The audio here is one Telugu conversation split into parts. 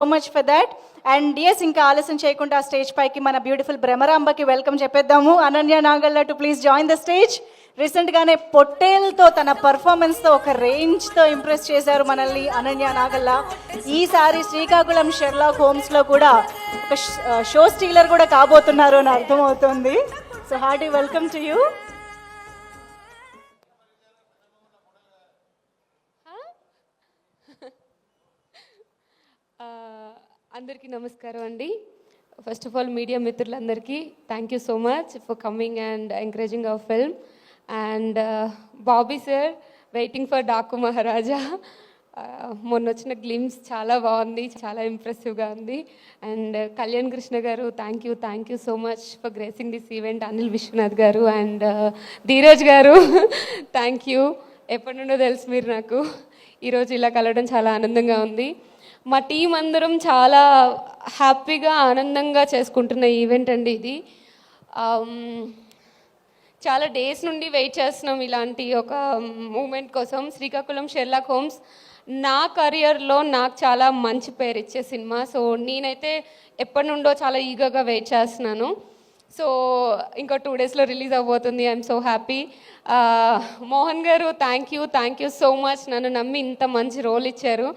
So much for that and yes ఇంకా ఆలస్యం చేయకుండా స్టేజ్ పైకి మన బ్యూటిఫుల్ భ్రమరాంబకి welcome చెప్పేద్దాము. Ananya Nagalla to please join the stage రీసెంట్గానే పొట్టేల్తో తన పర్ఫార్మెన్స్తో ఒక రేంజ్తో ఇంప్రెస్ చేశారు మనల్ని అనన్య నాగల్లా ఈసారి శ్రీకాకుళం షెర్లాక్ హోమ్స్లో కూడా ఒక షో స్టీలర్ కూడా కాబోతున్నారు అని అర్థమవుతుంది. So hearty welcome to you అందరికీ నమస్కారం అండి. ఫస్ట్ ఆఫ్ ఆల్ మీడియా మిత్రులందరికీ thank you so much for coming and encouraging our film and Bobby sir waiting for Daaku Maharaaj మొన్న వచ్చిన గ్లిమ్స్ చాలా బాగుంది చాలా ఇంప్రెసివ్గా ఉంది. అండ్ కళ్యాణ్ కృష్ణ గారు thank you thank you so much for gracing this event Anil Vishwanath గారు. అండ్ ధీరజ్ uh, గారు థ్యాంక్ యూ ఎప్పటి నుండో తెలుసు మీరు నాకు. ఈరోజు ఇలా కలవడం చాలా ఆనందంగా ఉంది. మా టీం అందరం చాలా హ్యాపీగా ఆనందంగా చేసుకుంటున్న ఈవెంట్ అండి ఇది. చాలా డేస్ నుండి వెయిట్ చేస్తున్నాం ఇలాంటి ఒక మూమెంట్ కోసం. శ్రీకాకుళం షెర్లాక్ హోమ్స్ నా కెరియర్లో నాకు చాలా మంచి పేరు ఇచ్చే సినిమా. సో నేనైతే ఎప్పటి నుండో చాలా ఈగగా వెయిట్ చేస్తున్నాను. సో ఇంకా టూ డేస్లో రిలీజ్ అవబోతుంది ఐఎమ్ సో హ్యాపీ. మోహన్ గారు thank you thank you so much. నన్ను నమ్మి ఇంత మంచి రోల్ ఇచ్చారు.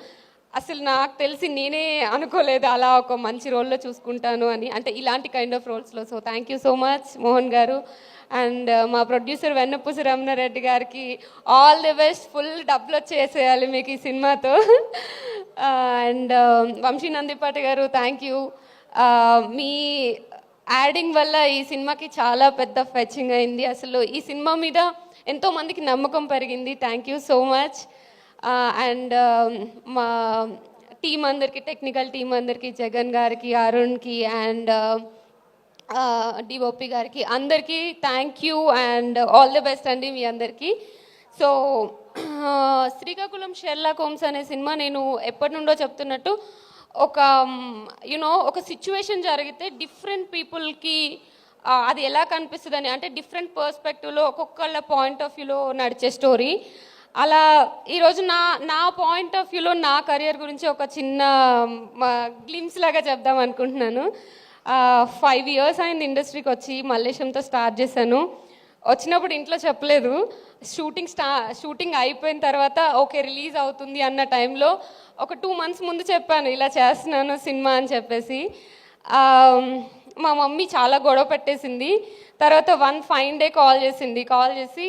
అసలు నాకు తెలిసి నేనే అనుకోలేదు అలా ఒక మంచి రోల్లో చూసుకుంటాను అని. అంటే ఇలాంటి కైండ్ ఆఫ్ రోల్స్లో so thank you so much Mohan గారు. అండ్ uh, మా ప్రొడ్యూసర్ వెన్నపూసి రమణారెడ్డి గారికి ఆల్ ది బెస్ట్ ఫుల్ డబ్బులు వచ్చేసేయాలి మీకు ఈ సినిమాతో. అండ్ um, వంశీ నందిపాటి గారు థ్యాంక్ యూ uh, మీ యాడింగ్ వల్ల ఈ సినిమాకి చాలా పెద్ద ఫెచింగ్ అయింది. అసలు ఈ సినిమా మీద ఎంతో మందికి నమ్మకం పెరిగింది. Thank you so much and um, మా టీం అందరికి టెక్నికల్ టీం అందరికి జగన్ గారికి అరుణ్కి అండ్ um, డిఓపి గారికి అందరికీ thank you and all the best అండి మీ అందరికీ. సో శ్రీకాకుళం షెర్లా హోమ్స్ అనే సినిమా నేను ఎప్పటి నుండో చెప్తున్నట్టు ఒక um, యునో ఒక సిచ్యువేషన్ జరిగితే డిఫరెంట్ పీపుల్కి అది ఎలా కనిపిస్తుందని అంటే డిఫరెంట్ పర్స్పెక్టివ్లో ఒక్కొక్కళ్ళ పాయింట్ ఆఫ్ వ్యూలో నడిచే స్టోరీ అలా ఈరోజు నా నా పాయింట్ ఆఫ్ వ్యూలో నా కెరియర్ గురించి ఒక చిన్న గ్లిమ్స్ లాగా చెప్దాం అనుకుంటున్నాను. ఫైవ్ ఇయర్స్ అయింది ఇండస్ట్రీకి వచ్చి మల్లేశంతో స్టార్ట్ చేశాను. వచ్చినప్పుడు ఇంట్లో చెప్పలేదు. షూటింగ్ స్టా షూటింగ్ అయిపోయిన తర్వాత ఓకే రిలీజ్ అవుతుంది అన్న టైంలో ఒక టూ మంత్స్ ముందు చెప్పాను ఇలా చేస్తున్నాను సినిమా అని చెప్పేసి. మా మమ్మీ చాలా గొడవ పెట్టేసింది. తర్వాత వన్ ఫైన్ డే కాల్ చేసింది. కాల్ చేసి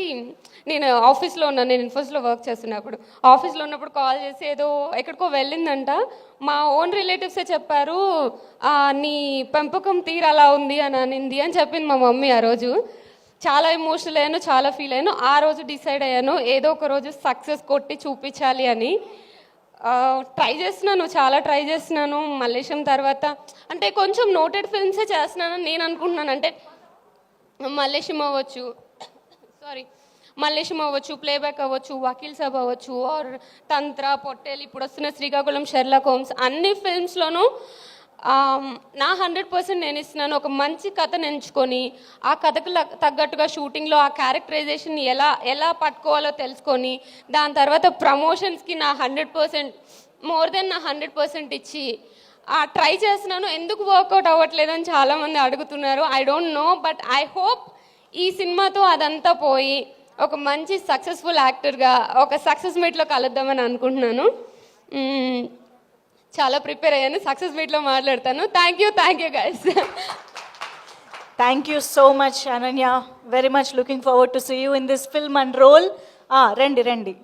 నేను ఆఫీస్లో ఉన్నాను నేను ఇన్ఫోస్లో వర్క్ చేస్తున్నప్పుడు. ఆఫీస్లో ఉన్నప్పుడు కాల్ చేసి ఏదో ఎక్కడికో వెళ్ళిందంట. మా ఓన్ రిలేటివ్సే చెప్పారు నీ పెంపకం తీరు అలా ఉంది అని అనింది అని చెప్పింది మా మమ్మీ ఆ రోజు. చాలా ఎమోషనల్ అయ్యాను చాలా ఫీల్ అయ్యాను. ఆ రోజు డిసైడ్ అయ్యాను ఏదో ఒక రోజు సక్సెస్ కొట్టి చూపించాలి అని. ట్రై చేస్తున్నాను చాలా ట్రై చేస్తున్నాను. మల్లేశం తర్వాత అంటే కొంచెం నోటెడ్ ఫిల్మ్సే చేస్తున్నానని నేను అనుకుంటున్నాను. అంటే మల్లేశం అవ్వచ్చు సారీ మల్లేశం అవ్వచ్చు ప్లేబ్యాక్ అవ్వచ్చు వకీల్ సాబ్ అవ్వచ్చు ఆర్ తంత్ర పొట్టేలు ఇప్పుడు వస్తున్న శ్రీకాకుళం షెర్లా హోమ్స్ అన్ని ఫిల్మ్స్లోనూ నా హండ్రెడ్ పర్సెంట్ నేను ఇస్తున్నాను. ఒక మంచి కథను ఎంచుకొని ఆ కథకు తగ్గట్టుగా షూటింగ్లో ఆ క్యారెక్టరైజేషన్ ఎలా ఎలా పట్టుకోవాలో తెలుసుకొని దాని తర్వాత ప్రమోషన్స్కి నా హండ్రెడ్ పర్సెంట్ మోర్ దెన్ నా హండ్రెడ్ పర్సెంట్ ఇచ్చి ఆ ట్రై చేస్తున్నాను. ఎందుకు వర్కౌట్ అవ్వట్లేదని చాలామంది అడుగుతున్నారు. I don't know but I hope ఈ సినిమాతో అదంతా పోయి ఒక మంచి సక్సెస్ఫుల్ యాక్టర్గా ఒక సక్సెస్ మీట్లో కలుద్దామని అనుకుంటున్నాను. చాలా ప్రిపేర్ అయ్యాను సక్సెస్ మీట్లో మాట్లాడతాను. Thank you thank you guys thank you so much Ananya very much looking forward to see you in this film and role రండి రండి